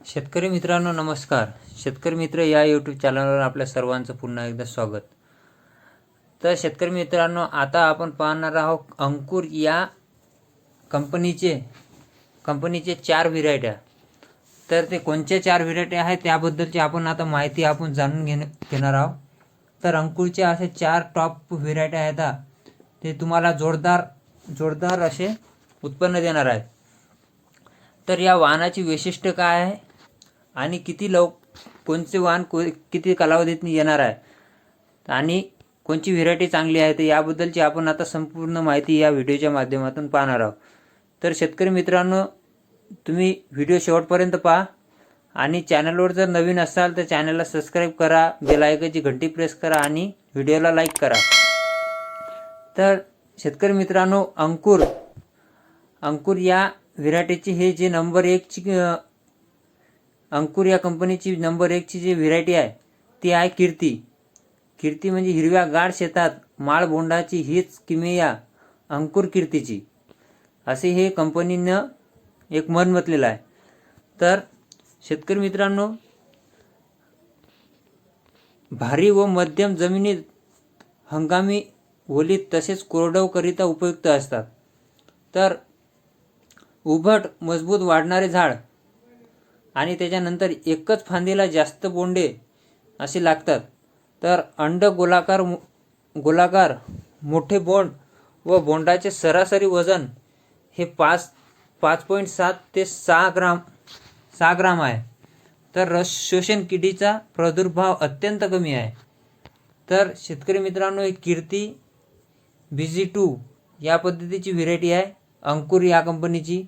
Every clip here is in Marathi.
शेतकरी मित्रांनो नमस्कार. शेतकरी मित्र या यूट्यूब चॅनलवर आपल्या सर्वांचं पुन्हा एकदा स्वागत. तर शेतकरी मित्रांनो आता आपण पाहणार आहोत अंकुर या कंपनीचे कंपनीचे चार व्हिरायट्या तर ते कोणत्या चार व्हिरायट्या आहेत त्याबद्दलची आपण आता माहिती आपण जाणून घेणे घेणार आहोत. तर अंकुरचे असे चार टॉप व्हिरायट्या आहेत ते तुम्हाला जोरदार जोरदार असे उत्पन्न देणार आहेत. तर या वाहनाची वैशिष्ट्य काय आहे? आणि किती लव कोणचे वाहन को किती कालावधीत येणार आहे? आणि कोणची व्हेरायटी चांगली आहे तर याबद्दलची आपण आता संपूर्ण माहिती या व्हिडिओच्या माध्यमातून पाहणार आहोत. तर शेतकरी मित्रांनो तुम्ही व्हिडिओ शेवटपर्यंत पहा आणि चॅनलवर जर नवीन असाल तर चॅनलला सबस्क्राईब करा बेलायकाची घंटी प्रेस करा आणि व्हिडिओला लाईक करा. तर शेतकरी मित्रांनो अंकुर. अंकुर या व्हिरायटीची हे जे नंबर एकची अंकुर या कंपनीची नंबर एकची जी व्हेरायटी आहे ती आहे कीर्ती. कीर्ती म्हणजे हिरव्या गाड शेतात माळबोंडाची हीच किमया अंकुर कीर्तीची. असे हे कंपनीनं एक मन म्हटलेलं आहे. तर शेतकरी मित्रांनो भारी व मध्यम जमिनीत हंगामी ओलीत तसेच कोरडवकरिता उपयुक्त असतात. तर उभट मजबूत वाढणारे झाड आणि त्याच्यानंतर एकच फांदीला जास्त बोंडे असे लागतात. तर अंड गोलाकार गोलाकार मोठे बोंड व बोंडाचे सरासरी वजन हे पाच पाच पॉईंट सात ते सहा ग्राम सहा ग्राम आहे. तर रस शोषण किडीचा प्रादुर्भाव अत्यंत कमी आहे. तर शेतकरी मित्रांनो ही कीर्ती बीजी टू या पद्धतीची व्हेरायटी आहे. अंकुर या कंपनीची.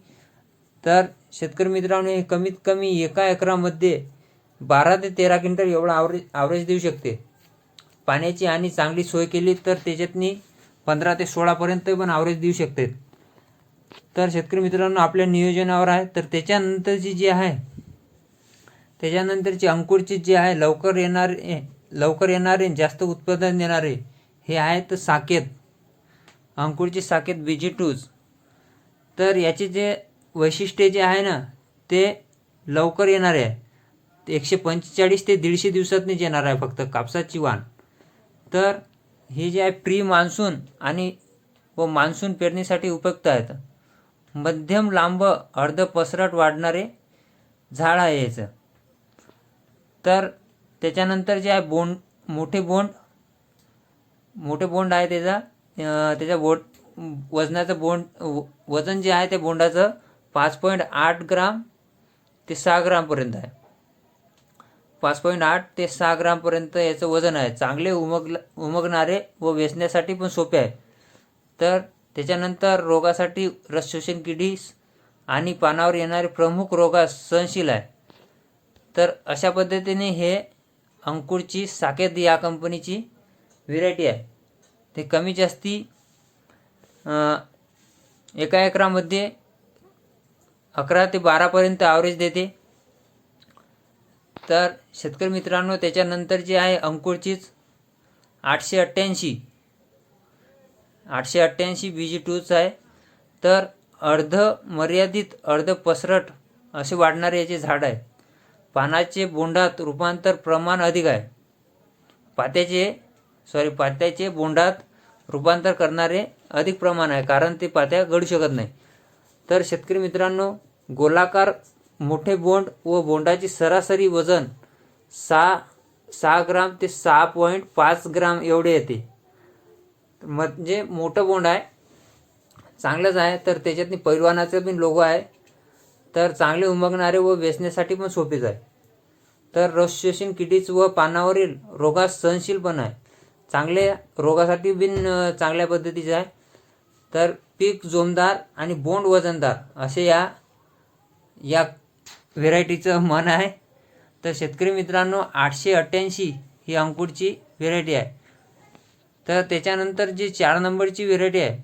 तर शेतकरी मित्रांनो हे कमीत कमी एका एकरामध्ये बारा ते तेरा क्विंटल एवढा आवरेज आवरेज देऊ शकते. पाण्याची आणि चांगली सोय केली तर त्याच्यातनी पंधरा ते सोळापर्यंत पण आवरेज देऊ शकते. तर शेतकरी मित्रांनो आपल्या नियोजनावर आहे. तर त्याच्यानंतरची जी आहे त्याच्यानंतरची अंकुरची जी आहे लवकर येणारे लवकर येणारे जास्त उत्पादन देणारे हे आहेत साकेत. अंकुरची साकेत बीजी टूज तर याचे जे वैशिष्ट्य जे आहे ना ते लवकर येणारे आहे. एकशे पंचेचाळीस ते दीडशे दिवसातनीच येणार आहे फक्त कापसाची वाण. तर हे जे आहे प्री मान्सून आणि व मान्सून पेरणीसाठी उपयुक्त आहेत. मध्यम लांब अर्ध पसरट वाढणारे झाड आहे याचं. तर त्याच्यानंतर जे आहे बोंड मोठे बोंड मोठे बोंड आहे त्याचा त्याच्या बोट वजनाचं बोंड व- वजन जे आहे त्या बोंडाचं पाच पॉईंट आठ ग्राम ते सहा ग्रामपर्यंत आहे. पाच पॉईंट आठ ते सहा ग्रामपर्यंत याचं वजन आहे. चांगले उमगल उमगणारे व वेचण्यासाठी पण सोपे आहे. तर त्याच्यानंतर रोगासाठी रस शोषण किडी आणि पानावर येणारे प्रमुख रोगास सहनशील आहे. तर अशा पद्धतीने हे अंकुरची साकेत या कंपनीची व्हेरायटी आहे. ते कमी जास्ती एका एकरामध्ये अकरा ते बारापर्यंत ॲव्हरेज देते. तर शेतकरी मित्रांनो त्याच्यानंतर जे आहे अंकुरचीच आठशे अठ्ठ्याऐंशी. आठशे अठ्ठ्याऐंशी बी जी टूच आहे. तर अर्ध मर्यादित अर्ध पसरट असे वाढणारे याचे झाड आहे. पानाचे बोंडात रूपांतर प्रमाण अधिक आहे. पात्याचे सॉरी पात्याचे बोंडात रूपांतर करणारे अधिक प्रमाण आहे कारण ते पात्या घडू शकत नाही. तर शेतकरी मित्रांनो गोलाकार मोठे बोंड व बोंडाची सरासरी वजन सहा सहा ग्राम ते सहा पॉईंट पाच ग्राम एवढे येते. म्हणजे मोठं बोंड आहे चांगलंच आहे तर त्याच्यातनी पैलवानाचं पण लोगो आहे तर चांगले उमगणारे व वेचण्यासाठी पण सोपेच आहे. तर रस शोषण किडीच व पानावरील रोगास सहनशील पण आहे. चांगले रोगासाठी बिन चांगल्या पद्धतीचे आहे. तर पीक जोमदार आणि बोंड वजनदार असे या या व्हेरायटीचं मन आहे. तर शेतकरी मित्रांनो आठशे अठ्ठ्याऐंशी ही अंकुरची व्हेरायटी आहे. तर त्याच्यानंतर जी चार नंबरची व्हेरायटी आहे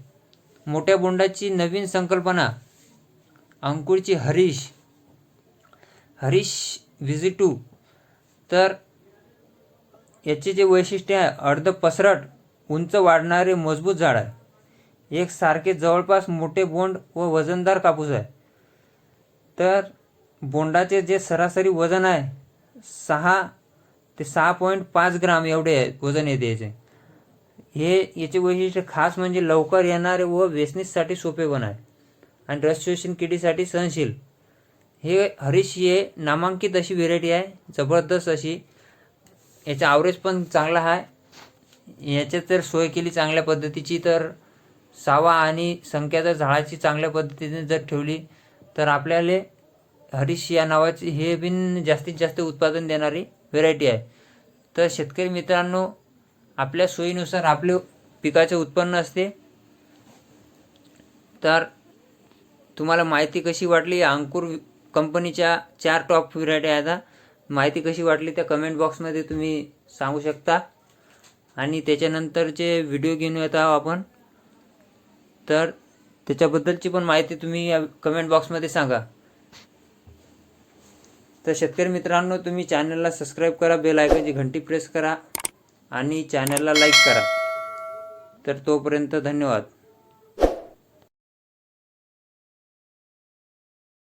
मोठ्या बोंडाची नवीन संकल्पना अंकुरची हरीश. हरीश व्हिजी टू. तर याचे जे वैशिष्ट्य आहे अर्ध पसरट उंच वाढणारे मजबूत झाड आहे. एक सारखे जवळपास मोठे बोंड व वजनदार कापूस आहे. तर बोंडाचे जे सरासरी वजन आहे सहा ते सहा पॉईंट पाच ग्राम एवढे आहे वजन येते याचे हे याचे वैशिष्ट्य खास म्हणजे लवकर येणारे व वेचणीसाठी सोपे पण आहे. आणि रस शोषण किडीसाठी सहनशील. हे हरीश हे नामांकित अशी व्हेरायटी आहे जबरदस्त अशी. याचा आवरेज पण चांगला आहे. याच्यात जर सोय केली चांगल्या पद्धतीची तर सावा आणि संख्या जर झाडाची चांगल्या पद्धतीने जर ठेवली तर आपल्याला हरीश या नावाची हे बिन जास्तीत जास्त उत्पादन देणारी व्हेरायटी आहे. तर शेतकरी मित्रांनो आपल्या सोयीनुसार आपले पिकाचे उत्पन्न असते. तर तुम्हाला माहिती कशी वाटली? अंकुर कंपनीच्या चार टॉप व्हेरायटी आहेत. माहिती कशी वाटली त्या कमेंट बॉक्समध्ये तुम्ही सांगू शकता. आणि त्याच्यानंतरचे व्हिडिओ घेऊन येत आहोत आपण. तर त्याच्याबद्दलची पण माहिती तुम्ही या कमेंट बॉक्समध्ये सांगा. तर शेतकरी मित्रांनो तुम्ही चॅनलला सबस्क्राईब करा बेल ऐकायची घंटी प्रेस करा आणि चॅनलला लाईक करा. तर तोपर्यंत धन्यवाद.